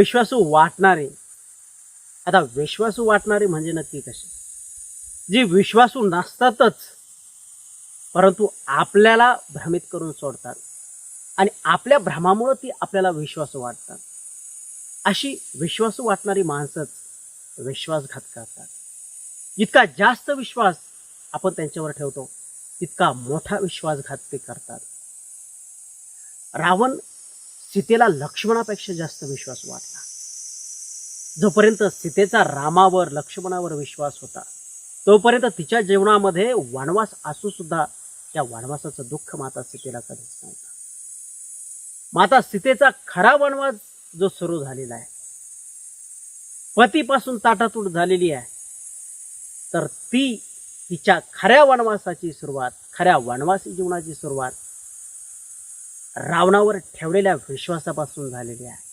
विश्वासू वाटणारे. आता विश्वासू वाटणारे म्हणजे नक्की कसे? जे विश्वासू नसतातच परंतु आपल्याला भ्रमित करून सोडतात. आणि आपल्या भ्रमामुळं ती आपल्याला विश्वासू वाटतात. अशी विश्वासू वाटणारी माणसंच विश्वासघात करतात. जितका जास्त विश्वास आपण त्यांच्यावर ठेवतो तितका मोठा विश्वासघात ते करतात. रावण सीतेला लक्ष्मणापेक्षा जास्त विश्वास वाटला. जोपर्यंत सीतेचा रामावर लक्ष्मणावर विश्वास होता तोपर्यंत तिच्या जीवनामध्ये वनवास असू सुद्धा त्या वनवासाचं दुःख माता सीतेला कधीच नव्हतं. माता सीतेचा खरा वनवास जो सुरू झालेला आहे पतीपासून ताटातूट झालेली आहे तर ती तिच्या खऱ्या वनवासाची सुरुवात खऱ्या वनवासी जीवनाची सुरुवात रावणावर ठेवलेल्या विश्वासापासून झालेली आहे.